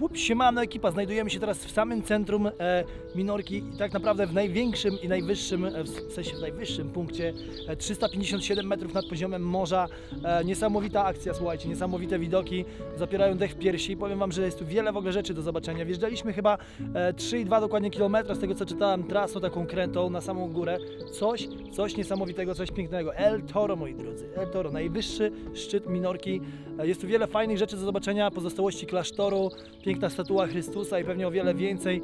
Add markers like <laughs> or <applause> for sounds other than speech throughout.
Łup, siemano ekipa, znajdujemy się teraz w samym centrum e, Minorki i tak naprawdę w największym i najwyższym, e, w sensie w najwyższym punkcie, e, 357 metrów nad poziomem morza. E, niesamowita akcja, słuchajcie, niesamowite widoki, zapierają dech w piersi i powiem Wam, że jest tu wiele w ogóle rzeczy do zobaczenia. Wjeżdżaliśmy chyba e, 3,2 dokładnie kilometra z tego co czytałem, trasą taką krętą na samą górę. Coś, coś niesamowitego, coś pięknego. El Toro, moi drodzy, El Toro, najwyższy szczyt Minorki. E, Jest tu wiele fajnych rzeczy do zobaczenia, pozostałości klasztoru, piękna statua Chrystusa i pewnie o wiele więcej.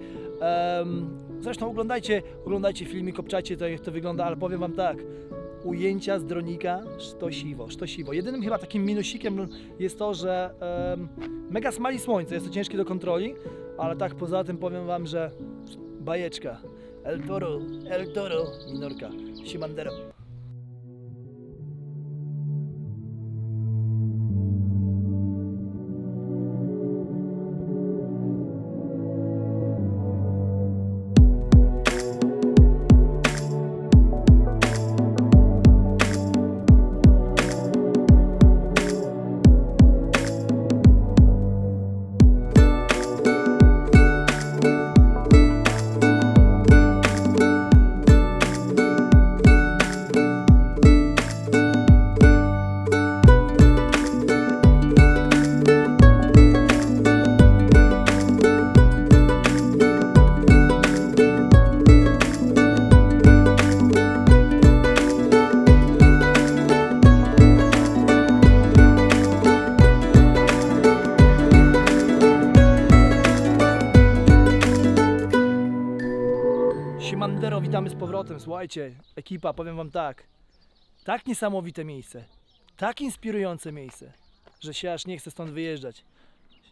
Zresztą oglądajcie, oglądajcie filmik, obczajcie to jak to wygląda, ale powiem Wam tak, ujęcia z dronika sztosiwo, sztosiwo. Jedynym chyba takim minusikiem jest to, że mega smali słońce, jest to ciężkie do kontroli, ale tak poza tym powiem Wam, że bajeczka. El Toro, El Toro, Minorka. Simandero, powrotem. Słuchajcie, ekipa, powiem wam tak. Tak niesamowite miejsce, tak inspirujące miejsce, że się aż nie chce stąd wyjeżdżać.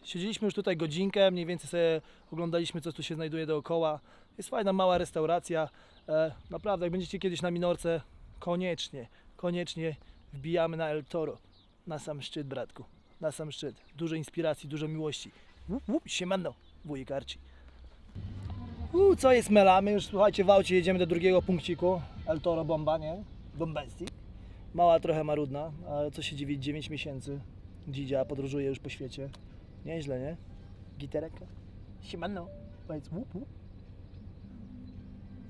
Siedzieliśmy już tutaj godzinkę, mniej więcej sobie oglądaliśmy, co tu się znajduje dookoła. Jest fajna, mała restauracja. E, naprawdę, jak będziecie kiedyś na Minorce, koniecznie, koniecznie wbijamy na El Toro. Na sam szczyt, bratku. Na sam szczyt. Dużo inspiracji, dużo miłości. Łup, łup, siemano, wujek Arci. U, co jest melamy? Już słuchajcie, w aucie jedziemy do drugiego punkciku. El Toro Bomba, nie? Bombastic. Mała trochę marudna, ale co się dziwić, 9 miesięcy. Dzidzia podróżuje już po świecie. Nieźle, nie? Giterek. Siemano. Powiedz łup, łup.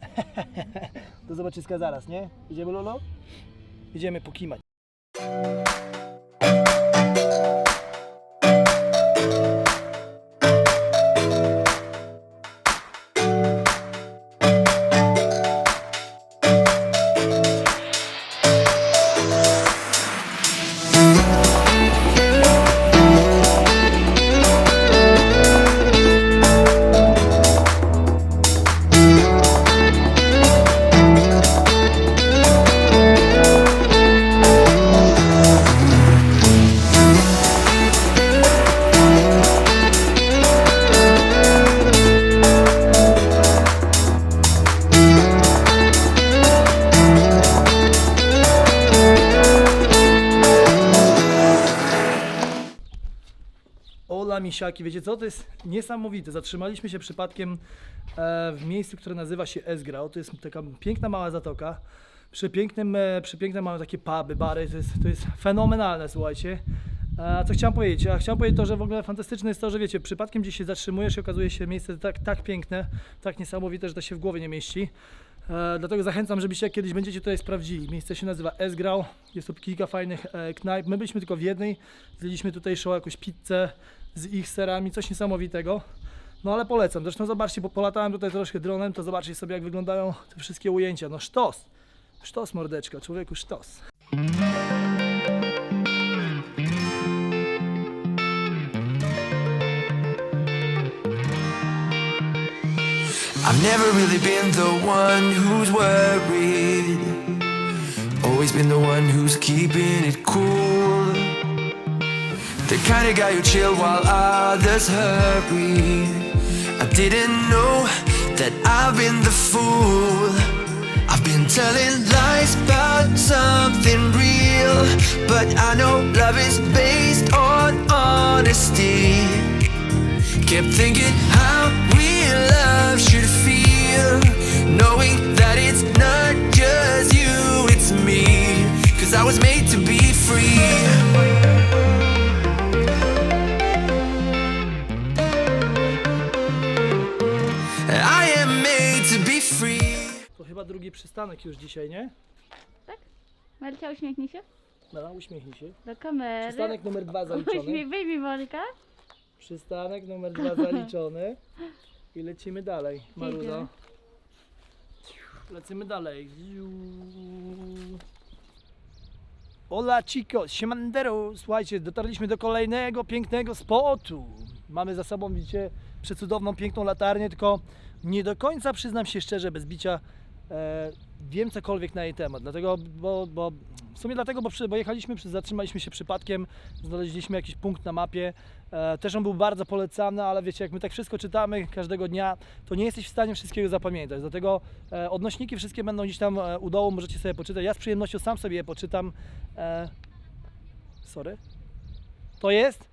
<laughs> do zobaczyska zaraz, nie? Idziemy Lolo? Idziemy pokimać. Ola misiaki, wiecie co, to jest niesamowite. Zatrzymaliśmy się przypadkiem e, w miejscu, które nazywa się Esgrau. To jest taka piękna mała zatoka. Przepięknym, e, przepiękne mamy takie puby, bary, to jest, to jest fenomenalne, słuchajcie. A co chciałem powiedzieć? Ja chciałem powiedzieć to, że w ogóle fantastyczne jest to, że wiecie, przypadkiem gdzieś się zatrzymujesz i okazuje się miejsce tak, tak piękne, tak niesamowite, że to się w głowie nie mieści. E, dlatego zachęcam, żebyście kiedyś będziecie tutaj sprawdzili. Miejsce się nazywa Esgrau, jest tu kilka fajnych e, knajp. My byliśmy tylko w jednej, zjedliśmy tutaj show jakąś pizzę z ich serami, coś niesamowitego. No ale polecam, zresztą zobaczcie, bo polatałem tutaj troszkę dronem, to zobaczcie sobie jak wyglądają te wszystkie ujęcia. No sztos, sztos mordeczka, człowieku sztos. I've never really been the one who's worried. Always been the one who's keeping it cool. The kind of guy who chill while others hurry. I didn't know that I've been the fool. I've been telling lies about something real. But I know love is based on honesty. Kept thinking how real love should feel. Knowing that it's not just you, it's me. Cause I was made to be free. Drugi przystanek już dzisiaj, nie? Marcia, uśmiechnij się. No, uśmiechnij się. Do kamery. Przystanek numer dwa <laughs> zaliczony. Uśmiech, wyjmij Molka. Przystanek numer dwa <laughs> zaliczony. I lecimy dalej, Marudo. Idziemy. Lecimy dalej. Hola chicos, siemandero. Słuchajcie, dotarliśmy do kolejnego pięknego spotu. Mamy za sobą, widzicie, przecudowną, piękną latarnię, tylko nie do końca, przyznam się szczerze, bez bicia, e, wiem cokolwiek na jej temat. Dlatego, bo, bo w sumie dlatego, bo, przy, bo jechaliśmy, przy, zatrzymaliśmy się przypadkiem, znaleźliśmy jakiś punkt na mapie. E, też on był bardzo polecany, ale wiecie, jak my tak wszystko czytamy każdego dnia, to nie jesteś w stanie wszystkiego zapamiętać. Dlatego e, odnośniki wszystkie będą gdzieś tam u dołu, możecie sobie poczytać. Ja z przyjemnością sam sobie je poczytam. Sorry. To jest?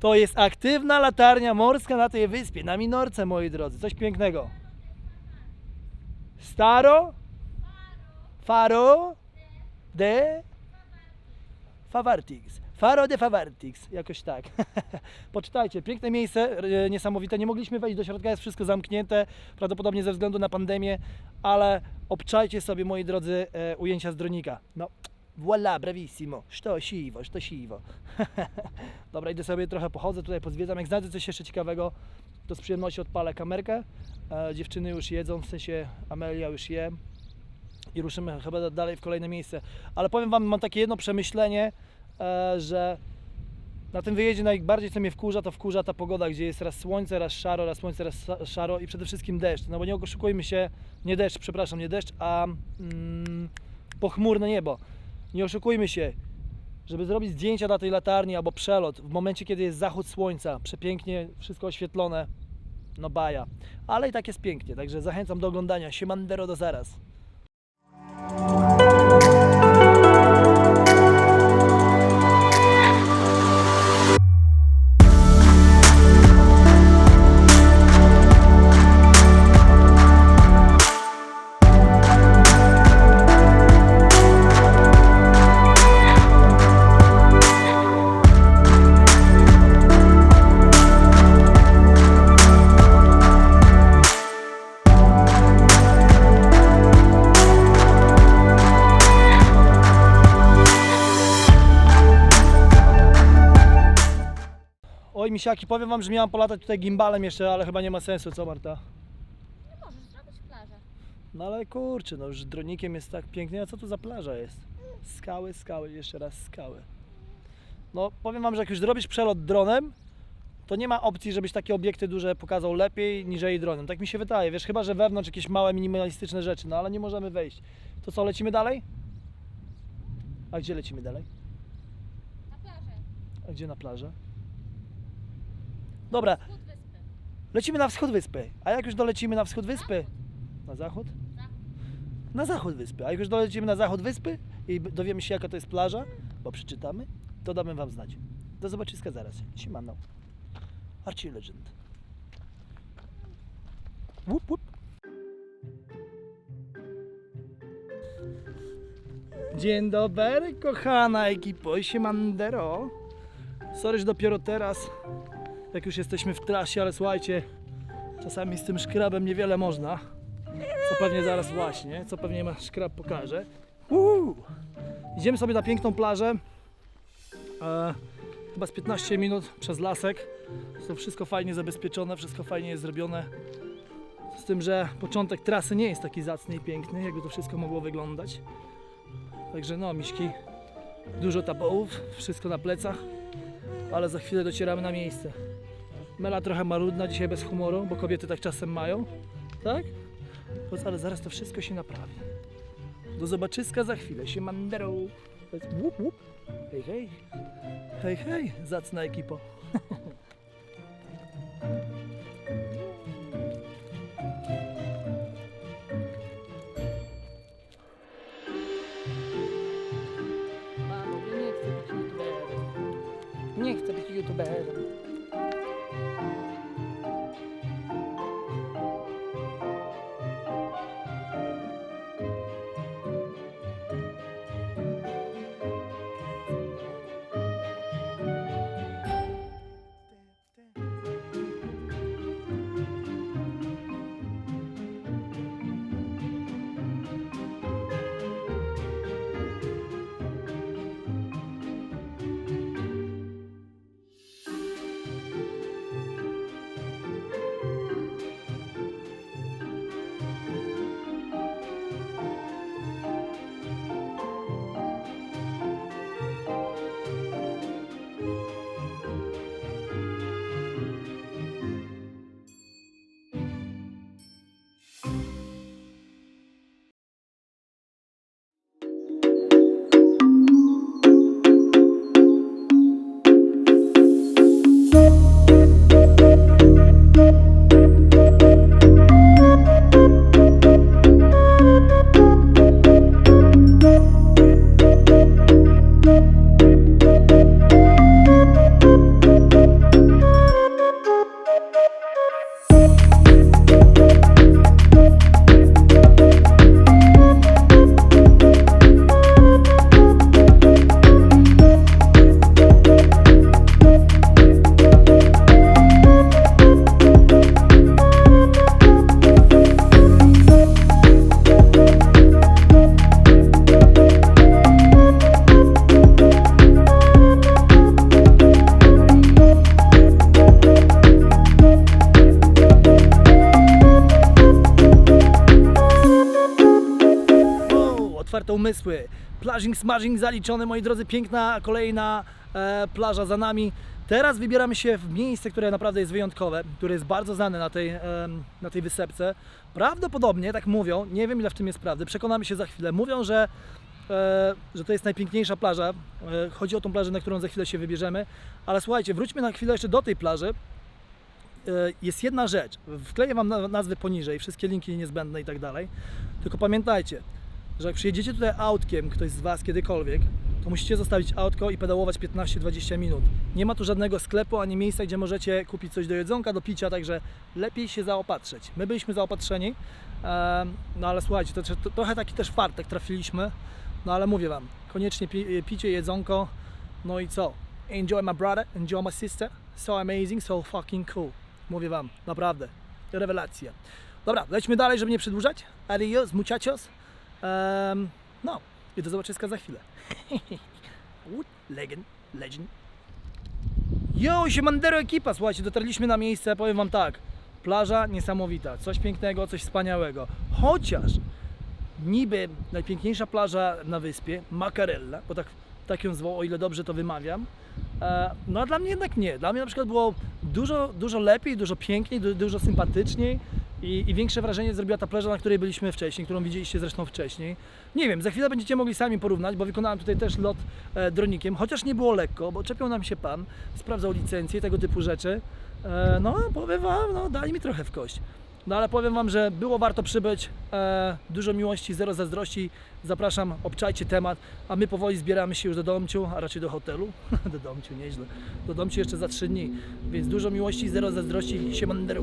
To jest aktywna latarnia morska na tej wyspie, na Minorce, moi drodzy. Coś pięknego. Staro? Faro? De? Favartix. Faro de Favartix. Jakoś tak. <laughs> Poczytajcie. Piękne miejsce, e, niesamowite. Nie mogliśmy wejść do środka, jest wszystko zamknięte. Prawdopodobnie ze względu na pandemię, ale obczajcie sobie, moi drodzy, e, ujęcia z dronika. No, Voila, bravissimo. Szto siwo, szto siwo. <laughs> Dobra, idę sobie trochę pochodzę, tutaj pozwiedzam. Jak znajdę coś jeszcze ciekawego, to z przyjemnością odpalę kamerkę. E, dziewczyny już jedzą, w sensie Amelia już je. I ruszymy chyba da- dalej w kolejne miejsce. Ale powiem Wam, mam takie jedno przemyślenie, e, że na tym wyjeździe najbardziej co mnie wkurza, to wkurza ta pogoda, gdzie jest raz słońce, raz szaro, raz słońce, raz szaro i przede wszystkim deszcz. No bo nie oszukujmy się, nie deszcz, przepraszam, nie deszcz, a mm, pochmurne niebo. Nie oszukujmy się, żeby zrobić zdjęcia dla tej latarni albo przelot w momencie, kiedy jest zachód słońca, przepięknie, wszystko oświetlone, no baja. Ale i tak jest pięknie, także zachęcam do oglądania. Siemandero do zaraz. Misiaki, powiem wam, że miałam polatać tutaj gimbalem jeszcze, ale chyba nie ma sensu, co Marta? Nie możesz zrobić plażę. No ale kurczę, no już dronikiem jest tak pięknie, a co to za plaża jest? Skały, skały, jeszcze raz skały. No powiem wam, że jak już zrobisz przelot dronem, to nie ma opcji, żebyś takie obiekty duże pokazał lepiej niżeli dronem. Tak mi się wydaje, wiesz, chyba że wewnątrz jakieś małe, minimalistyczne rzeczy, no ale nie możemy wejść. To co, lecimy dalej? A gdzie lecimy dalej? Na plażę. A gdzie na plażę? Dobra, lecimy na wschód wyspy. A jak już dolecimy na wschód wyspy? Na zachód? Na zachód wyspy. A jak już dolecimy na zachód wyspy i dowiemy się jaka to jest plaża, bo przeczytamy, to damy wam znać. Do zobaczyska zaraz. Siemano. Archie Legend. Łup, łup. Dzień dobry, kochana ekipo, siemandero. Sorry, że dopiero teraz, jak już jesteśmy w trasie, ale słuchajcie, czasami z tym szkrabem niewiele można. Co pewnie zaraz właśnie, co pewnie ma szkrab pokaże. Uuu. Idziemy sobie na piękną plażę. E, chyba z 15 minut przez lasek. To wszystko fajnie zabezpieczone, wszystko fajnie jest zrobione. Z tym, że początek trasy nie jest taki zacny i piękny, jakby to wszystko mogło wyglądać. Także no, miśki, dużo tabołów, wszystko na plecach, ale za chwilę docieramy na miejsce. Mela trochę marudna, dzisiaj bez humoru, bo kobiety tak czasem mają, tak? Ale zaraz to wszystko się naprawi. Do zobaczyska za chwilę, się mandero. Łup, łup. Hej, hej. Hej, hej, zacna ekipo. <laughs> Mamo, nie chcę być youtuberem. Nie chcę być youtuberem. Umysły. Plażing, smashing zaliczony, moi drodzy, piękna kolejna e, plaża za nami. Teraz wybieramy się w miejsce, które naprawdę jest wyjątkowe, które jest bardzo znane na tej, em, na tej wysepce. Prawdopodobnie, tak mówią, nie wiem ile w tym jest prawdy, przekonamy się za chwilę. Mówią, że, e, że to jest najpiękniejsza plaża. E, chodzi o tą plażę, na którą za chwilę się wybierzemy. Ale słuchajcie, wróćmy na chwilę jeszcze do tej plaży. E, Jest jedna rzecz. Wkleję Wam na- nazwy poniżej, wszystkie linki niezbędne i tak dalej. Tylko pamiętajcie, że jak przyjedziecie tutaj autkiem, ktoś z Was kiedykolwiek, to musicie zostawić autko i pedałować 15-20 minut. Nie ma tu żadnego sklepu ani miejsca, gdzie możecie kupić coś do jedzonka, do picia, także lepiej się zaopatrzyć. My byliśmy zaopatrzeni, no ale słuchajcie, to, to trochę taki też fartek trafiliśmy, no ale mówię Wam, koniecznie pi, picie, jedzonko, no i co? Enjoy my brother, enjoy my sister, so amazing, so fucking cool. Mówię Wam, naprawdę, rewelacja. Dobra, lećmy dalej, żeby nie przedłużać. Adios, muchachos. Um, no, i do zobaczyska za chwilę. <laughs> Legend, legend. Yo, siemandero ekipa, słuchajcie, dotarliśmy na miejsce, powiem wam tak. Plaża niesamowita, coś pięknego, coś wspaniałego. Chociaż niby najpiękniejsza plaża na wyspie, Macarella, bo tak, tak ją zwoł, o ile dobrze to wymawiam. E, No a dla mnie jednak nie. Dla mnie na przykład było dużo, dużo lepiej, dużo piękniej, du- dużo sympatyczniej i, i większe wrażenie zrobiła ta plaża, na której byliśmy wcześniej, którą widzieliście zresztą wcześniej. Nie wiem, za chwilę będziecie mogli sami porównać, bo wykonałem tutaj też lot e, dronikiem, chociaż nie było lekko, bo czepiał nam się pan, sprawdzał licencję, tego typu rzeczy. E, no, powiem wam, no, dali mi trochę w kość. No ale powiem Wam, że było warto przybyć. E, dużo miłości, zero zazdrości. Zapraszam, obczajcie temat, a my powoli zbieramy się już do domciu, a raczej do hotelu. <laughs> do domciu, nieźle. Do domciu jeszcze za trzy dni. Więc dużo miłości, zero zazdrości. Siemandero.